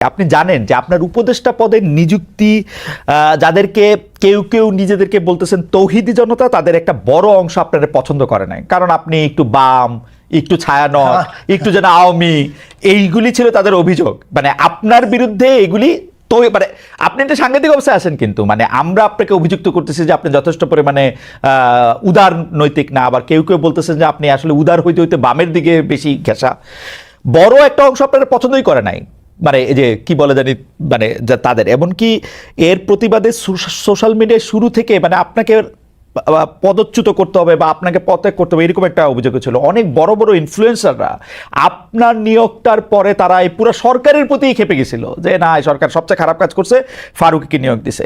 আপনি জানেন যে আপনার উপদেষ্টা পদের নিযুক্তি আহ, যাদেরকে কেউ কেউ নিজেদেরকে বলতেছেন তৌহিদি জনতা তাদের একটা বড় অংশ আপনাদের পছন্দ করে নাই। কারণ আপনি একটু বাম একটু ছায়ানট একটু যেন আওয়ামী এইগুলি ছিল তাদের অভিযোগ। মানে আপনার বিরুদ্ধে এগুলি তো মানে আপনি একটা সাংঘাতিক অবস্থায় আছেন কিন্তু মানে আমরা আপনাকে অভিযুক্ত করতেছি যে আপনি যথেষ্ট পরিমাণে আহ, উদার নৈতিক না আবার কেউ কেউ বলতেছেন যে আপনি আসলে উদার হইতে হইতে বামের দিকে বেশি ঘেঁষা। বড় একটা অংশ আপনারা পছন্দই করে নাই। মানে এই যে কি বলে জানি মানে তাদের। এমনকি এর প্রতিবাদে সোশ্যাল মিডিয়ায় শুরু থেকে মানে আপনাকে পদচ্যুত করতে হবে বা আপনাকে পদত্যাগ করতে হবে, এরকম একটা অভিযোগ ছিল। অনেক বড় বড় ইনফ্লুয়েন্সাররা আপনার নিয়োগটার পরে তারা এই পুরো সরকারের প্রতিই খেপে গেছিল যে, না, এই সরকার সবচেয়ে খারাপ কাজ করছে, ফারুককে নিয়োগ দিছে।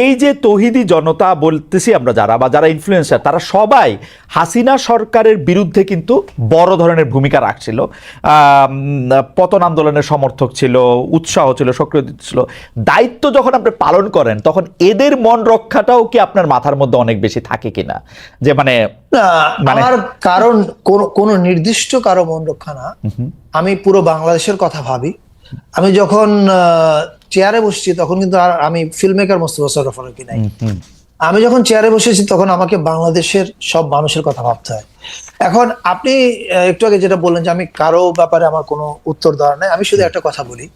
এই যে তহিদি জনতা বলতেছি আমরা যারা, বা যারা ইনফ্লুয়েন্সার তারা সবাই হাসিনা সরকারের বিরুদ্ধে কিন্তু বড় ধরনের ভূমিকা রাখছিল। পতন আন্দোলনের সমর্থক ছিল, উৎসাহ ছিল, সক্রিয় ছিল। দায়িত্ব যখন আপনি পালন করেন, তখন এদের মন রক্ষাটাও কি আপনার মাথার মধ্যে অনেক বেশি থাকে কিনা? যে মানে মানে- আমার কারণ কোন নির্দিষ্ট কারও মন রক্ষা না। আমি পুরো বাংলাদেশের কথা ভাবি। আমি যখন চেয়ারে বসছি তখন কিন্তু আর আমি ফিল্ম মেকার মোস্তফা ফারুকী নাই। আমি যখন চেয়ারে বসেছি তখন আমাকে বাংলাদেশের সব মানুষের কথা ভাবতে হয়। এখন আপনি একটু আগে যেটা বললেন যে আমি কারও ব্যাপারে আমার কোনো উত্তর দেওয়ার নাই আমি শুধু একটা কথা বলি।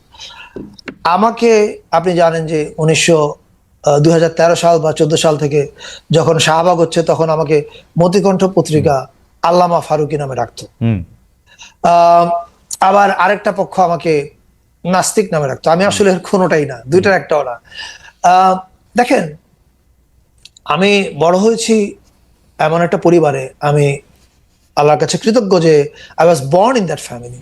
আমাকে আপনি জানেন যে উনিশশো তেরো সাল বা চোদ্দ সাল থেকে যখন শাহবাগ হচ্ছে তখন আমাকে মতিকণ্ঠ পত্রিকা আল্লামা ফারুকি নামে রাখতো। আহ, আবার আরেকটা পক্ষ আমাকে নাস্তিক নামে রাখতো। আমি আসলে কোনোটাই না দুইটার একটাও না। আহ, দেখেন আমি বড় হয়েছি এমন একটা পরিবারে। আমি আল্লাহর কাছে কৃতজ্ঞ যে I was born in that family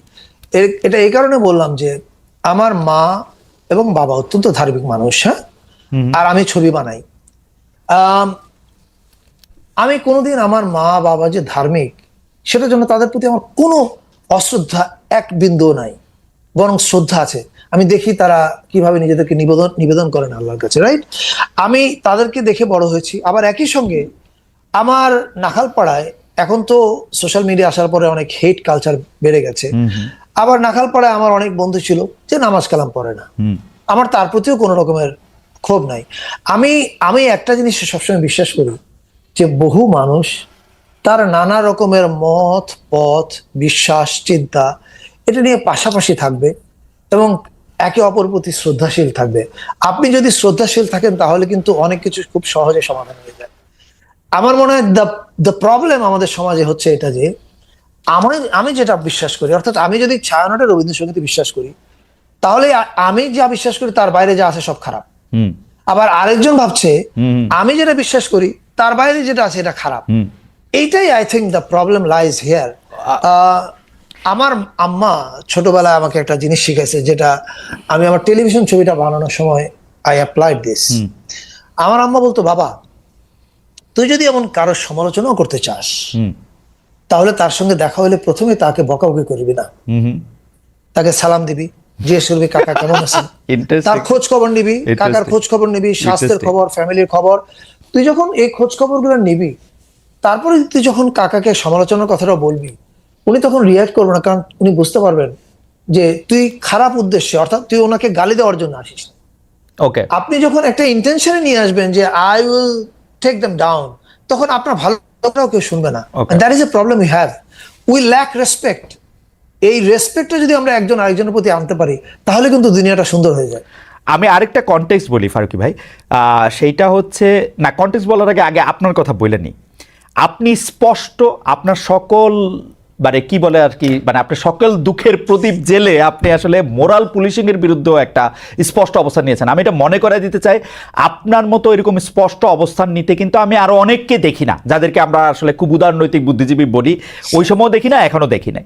এটা এই কারণে বললাম যে আমার মা এবং বাবা অত্যন্ত ধার্মিক মানুষ হ্যাঁ? আর আমি ছবি বানাই। আম, কোনোদিন আমার মা বাবা যে ধার্মিক সেটার জন্য তাদের প্রতি আমার কোনো অশ্রদ্ধা এক বিন্দু নাই বরং শ্রদ্ধা আছে। আমি দেখি তারা কীভাবে নিজেদেরকে নিবেদন নিবেদন করেন আল্লাহর কাছে রাইট আমি তাদেরকে দেখে বড় হয়েছি। আবার একই সঙ্গে আমার নাখালপাড়ায় এখন তো সোশ্যাল মিডিয়া আসার পরে অনেক হেট কালচার বেড়ে গেছে। আবার নাখালপাড়ায় আমার অনেক বন্ধু ছিল যে নামাজ কালাম পড়ে না। আমার তার প্রতিও কোনো রকমের ক্ষোভ নাই। আমি আমি একটা জিনিস সবসময় বিশ্বাস করি, যে বহু মানুষ তার নানা রকমের মত, পথ, বিশ্বাস, চিন্তা, এটা নিয়ে পাশাপাশি থাকবে এবং একে অপর প্রতি শ্রদ্ধাশীল থাকবে। আপনি যদি শ্রদ্ধাশীল থাকেন, তাহলে কিন্তু অনেক কিছু খুব সহজে সমাধান হয়ে যায়। আমার মনে হয় দ্য দ্য প্রবলেম আমাদের সমাজে হচ্ছে এটা যে আমার আমি যেটা বিশ্বাস করি, অর্থাৎ আমি যদি ছায়ানটের রবীন্দ্রসঙ্গীতে বিশ্বাস করি, তাহলে আমি যা বিশ্বাস করি, তার বাইরে যা আছে সব খারাপ। আবার আরেকজন ভাবছে আমি যেটা বিশ্বাস করি তার বাইরে যেটা আছে এটা খারাপ। এইটাই I think the problem lies here আমার আম্মা ছোটবেলায় আমাকে একটা জিনিস শিখেছে যেটা আমি আমার টেলিভিশন ছবিটা বানানোর সময় আই অ্যাপ্লাইড দিস আমার আম্মা বলতো বাবা তুই যদি এমন কারোর সমালোচনাও করতে চাস তাহলে তার সঙ্গে দেখা হলে প্রথমে তাকে বকাবকি করবি না। তাকে সালাম দিবি। জিজ্ঞেস করবি কাকা কেমন আছেন তার খোঁজ খবর নিবি কাকার খোঁজ খবর নিবি স্বাস্থ্যের খবর ফ্যামিলির খবর। তুই যখন এই খোঁজ খবরগুলো নিবি তারপরে তুই যখন কাকাকে সমালোচনার কথাটা বলবি উনি তখন রিয়াক্ট করবে না কারণ উনি বুঝতে পারবেন যে তুই খারাপ উদ্দেশ্যে অর্থাৎ তুই ওনাকে গালি দেওয়ার জন্য আসিস। ওকে আপনি যখন একটা ইন্টেনশনে নিয়ে আসবেন যে I will take them down তখন আপনার ভালোটাও কেউ শুনবে না. That is a problem we have we lack respect এই রেসপেক্টটা যদি আমরা একজন আরেকজনের প্রতি আনতে পারি, তাহলে কিন্তু দুনিয়াটা সুন্দর হয়ে যায়। আমি আরেকটা কনটেক্সট বলি, ফারুকি ভাই। সেইটা হচ্ছে, না কনটেক্সট বলার আগে আগে আপনার কথা বলে নি আপনি স্পষ্ট আপনার সকল মানে কি বলে আর কি মানে আপনি সকল দুঃখের প্রদীপ জেলে আপনি আসলে মোরাল পুলিশিংয়ের বিরুদ্ধেও একটা স্পষ্ট অবস্থান নিয়েছেন। আমি এটা মনে করাই দিতে চাই, আপনার মতো এরকম স্পষ্ট অবস্থান নিতে কিন্তু আমি আরও অনেককে দেখি না, যাদেরকে আমরা আসলে খুব উদারনৈতিক বুদ্ধিজীবী বলি। ওই সময়ও দেখি না, এখনও দেখি নাই।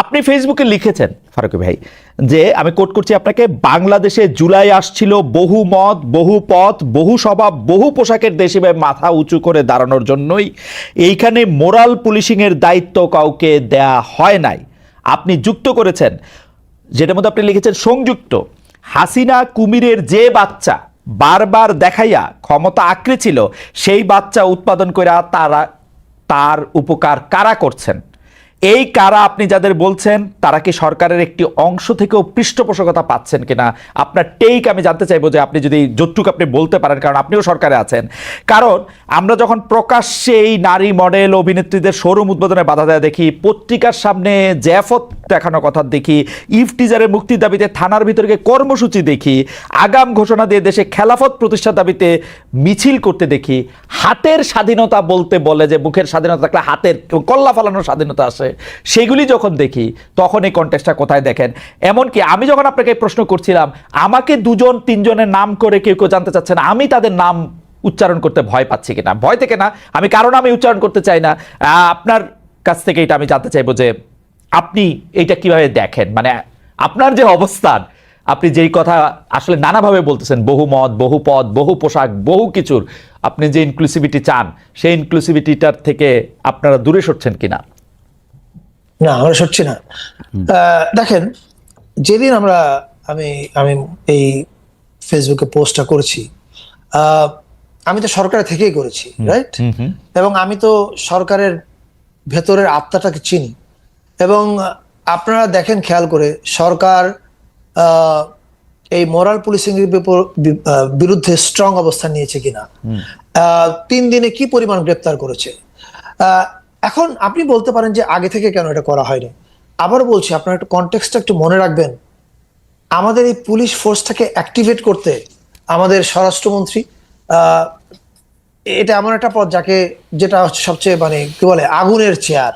আপনি ফেসবুকে লিখেছেন, ফারুকি ভাই, যে আমি কোট করছি আপনাকে, বাংলাদেশে জুলাই আসছিল, বহু মত, বহু পথ, বহু স্বভাব, বহু পোশাকের দেশে মাথা উঁচু করে দাঁড়ানোর জন্যই এইখানে মোরাল পুলিশিংয়ের দায়িত্ব কাউকে দেয়া হয় নাই। আপনি যুক্ত করেছেন, যেটার মধ্যে আপনি লিখেছেন, সংযুক্ত। হাসিনা কুমিরের যে বাচ্চা বারবার দেখাইয়া ক্ষমতা আঁকড়ে ছিল, সেই বাচ্চা উৎপাদন করে তারা, তার উপকার কারা করছেন? এই কারা আপনি যাদের বলছেন, তারা কি সরকারের একটি অংশ থেকেও পৃষ্ঠপোষকতা পাচ্ছেন কিনা? আপনার টেক আমি জানতে চাইব যে আপনি যদি যতটুকু আপনি বলতে পারেন, কারণ আপনিও সরকারে আছেন। কারণ আমরা যখন প্রকাশ্যে এই নারী মডেল অভিনেত্রীদের শোরুম উদ্বোধনে বাধা দেওয়া দেখি, পত্রিকার সামনে জ্যাফত দেখানো কথা দেখি ইফ টিজারের মুক্তির দাবিতে থানার ভিতরে কর্মসূচি দেখি, আগাম ঘোষণা দিয়ে দেশে খেলাফত প্রতিষ্ঠার দাবিতে মিছিল করতে দেখি, হাতের স্বাধীনতা বলতে বলে যে মুখের স্বাধীনতা থাকলে হাতের কল্লা ফালানোর স্বাধীনতা আসে। সেগুলি যখন দেখি, তখন এই কন্টেস্টটা কোথায় দেখেন? এমনকি আমি যখন আপনাকে প্রশ্ন করছিলাম, আমাকে দুজন, তিনজনের নাম করে কেউ কেউ জানতে চাচ্ছেন আমি তাদের নাম উচ্চারণ করতে ভয় পাচ্ছি কিনা? ভয় থেকে না, আমি কারণ আমি উচ্চারণ করতে চাই না। আপনার কাছ থেকে এটা আমি জানতে চাইব যে, আপনি এইটা কীভাবে দেখেন? মানে আপনার যে অবস্থান, আপনি যেই কথা আসলে নানাভাবে বলতেছেন, বহু মত, বহু পদ, বহু পোশাক, বহু কিছুর, আপনি যে ইনক্লুসিভিটি চান, সেই ইনক্লুসিভিটিটার থেকে আপনারা দূরে সরছেন কিনা? না আমরা সরছি না। দেখেন যেদিন আমরা আমি আমি এই ফেসবুকে পোস্টটা করেছি আমি তো সরকারের থেকেই করেছি রাইট এবং আমি তো সরকারের ভেতরের আত্মাটাকে চিনি। এবং আপনারা দেখেন খেয়াল করে সরকার আহ, এই মোরাল পুলিশিং এর বিরুদ্ধে স্ট্রং অবস্থান নিয়েছে কিনা। আহ, তিন দিনে কি পরিমাণ গ্রেপ্তার করেছে? আহ, এখন আপনি বলতে পারেন যে আগে থেকে কেন এটা করা হয়নি। আবার বলছি আপনার একটু কনটেক্সটটা একটু মনে রাখবেন। আমাদের এই পুলিশ ফোর্সটাকে অ্যাক্টিভেট করতে আমাদের স্বরাষ্ট্রমন্ত্রী এটা এমন একটা পদ যাকে যেটা হচ্ছে সবচেয়ে মানে কি বলে আগুনের চেয়ার।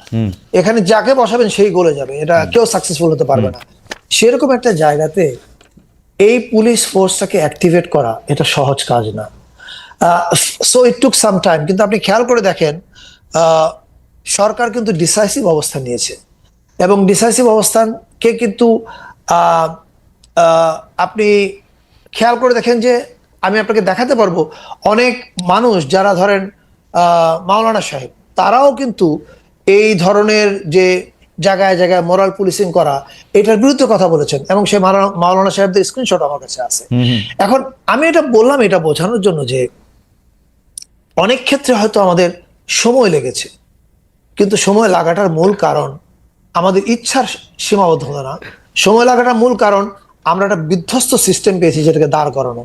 এখানে যাকে বসাবেন সেই গলে যাবে। এটা কেউ সাকসেসফুল হতে পারবে না। সেরকম একটা জায়গাতে এই পুলিশ ফোর্সটাকে অ্যাক্টিভেট করা এটা সহজ কাজ না। So it took some time কিন্তু আপনি খেয়াল করে দেখেন আহ, সরকার কিন্তু ডিসাইসিভ অবস্থান নিয়েছে। এবং ডিসাইসিভ অবস্থানকে কিন্তু আপনি খেয়াল করে দেখেন যে আমি আপনাকে দেখাতে পারব অনেক মানুষ যারা ধরেন আহ, মাওলানা সাহেব তারাও কিন্তু এই ধরনের যে জায়গায় জায়গায় মোরাল পুলিশিং করা এটার বিরুদ্ধে কথা বলেছেন। এবং সে মাওলানা সাহেবদের স্ক্রিনশট আমার কাছে আছে। এখন আমি এটা বললাম এটা বোঝানোর জন্য যে অনেক ক্ষেত্রে হয়তো আমাদের সময় লেগেছে। কিন্তু সময় লাগাটার মূল কারণ আমাদের ইচ্ছার সীমাবদ্ধতা না। সময় লাগাটার মূল কারণ আমরা একটা বিধ্বস্ত সিস্টেম পেয়েছি যেটাকে দাঁড় করানো।